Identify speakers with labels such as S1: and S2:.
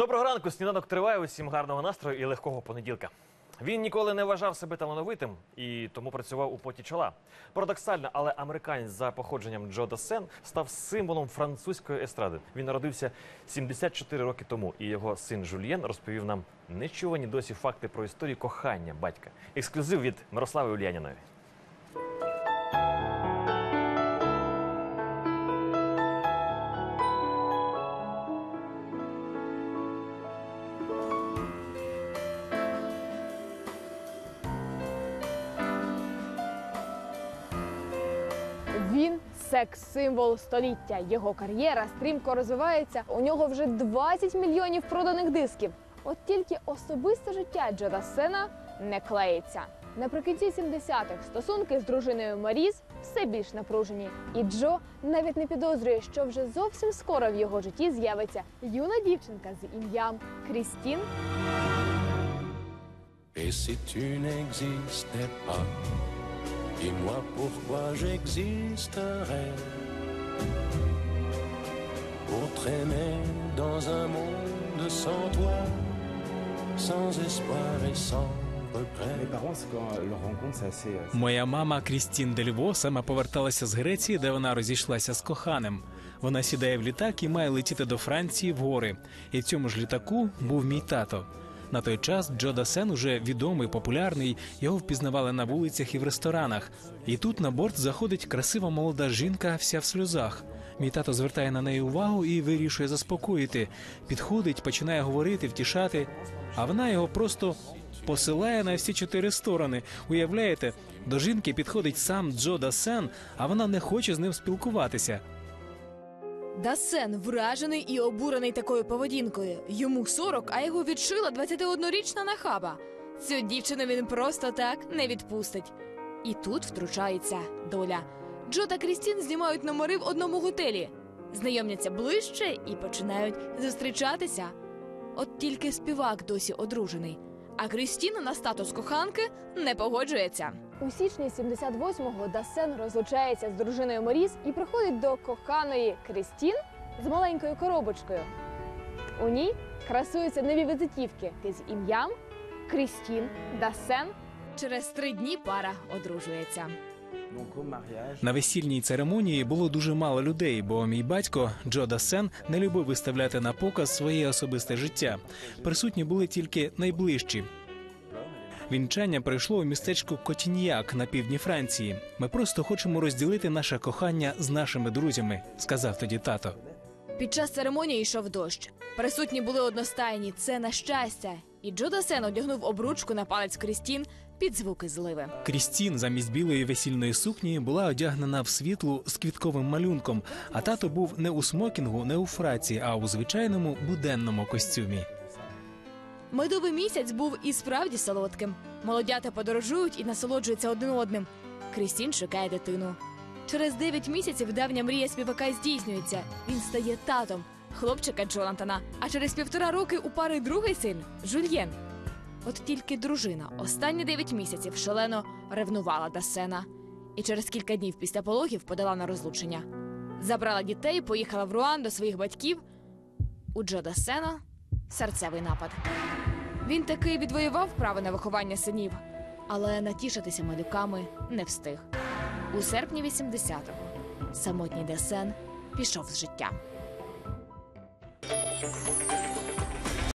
S1: Доброго ранку, сніданок триває. Усім гарного настрою і легкого понеділка. Він ніколи не вважав себе талановитим і тому працював у поті чола. Парадоксально, але американець за походженням Джо Дассен став символом французької естради. Він народився 74 роки тому, і його син Жульєн розповів нам нечувані досі факти про історію кохання батька. Ексклюзив від Мирослави Ульяніної.
S2: Він секс-символ століття. Його кар'єра стрімко розвивається. У нього вже 20 мільйонів проданих дисків. От тільки особисте життя Джо Дассена не клеїться. Наприкінці 70-х стосунки з дружиною Маріз все більш напружені. І Джо навіть не підозрює, що вже зовсім скоро в його житті з'явиться юна дівчинка з ім'ям Крістін.
S3: Et si tu n'existais pas, dis-moi pourquoi j'existerais. Pour traîner dans un monde sans toi, sans espoir et sans
S4: euh, euh,
S5: Моя мама Крістін Дельво саме поверталася з Греції, де вона розійшлася з коханим. Вона сідає в літак і має летіти до Франції в гори. І в цьому ж літаку був мій тато. На той час Джо Дасен уже відомий, популярний. Його впізнавали на вулицях і в ресторанах. І тут на борт заходить красива молода жінка, вся в сльозах. Мій тато звертає на неї увагу і вирішує заспокоїти. Підходить, починає говорити, втішати, а вона його просто посилає на всі чотири сторони. Уявляєте, до жінки підходить сам Джо Дасен, а вона не хоче з ним спілкуватися.
S6: Дасен вражений і обурений такою поведінкою. Йому 40, а його відшила 21-річна нахаба. Цю дівчину він просто так не відпустить. І тут втручається доля. Джо та Крістін знімають номери в одному готелі, знайомляться ближче і починають зустрічатися. От тільки співак досі одружений, а Крістін на статус коханки не погоджується.
S2: У січні 78-го Дасен розлучається з дружиною Моріз і приходить до коханої Крістін з маленькою коробочкою. У ній красуються нові візитівки з ім'ям Крістін Дасен.
S6: Через три дні пара одружується.
S5: На весільній церемонії було дуже мало людей, бо мій батько Джо Дасен не любив виставляти на показ своє особисте життя. Присутні були тільки найближчі. Вінчання пройшло у містечку Котіньяк на півдні Франції. Ми просто хочемо розділити наше кохання з нашими друзями, сказав тоді тато.
S6: Під час церемонії йшов дощ. Присутні були одностайні. Це на щастя. І Джо Дасен одягнув обручку на палець Крістін під звуки зливи.
S5: Крістін замість білої весільної сукні була одягнена в світлу з квітковим малюнком, а тато був не у смокінгу, не у фраці, а у звичайному буденному костюмі.
S6: Медовий місяць був і справді солодким. Молодята подорожують і насолоджуються один одним. Крістін шукає дитину. Через 9 місяців давня мрія співака здійснюється. Він стає татом хлопчика Джонатана. А через півтора роки у пари другий син Жульєн. От тільки дружина останні 9 місяців шалено ревнувала Дасена. І через кілька днів після пологів подала на розлучення. Забрала дітей, поїхала в Руан до своїх батьків. У Джо Дасена серцевий напад. Він таки відвоював право на виховання синів, але натішитися малюками не встиг. У серпні 80-го самотній Десен пішов з життя.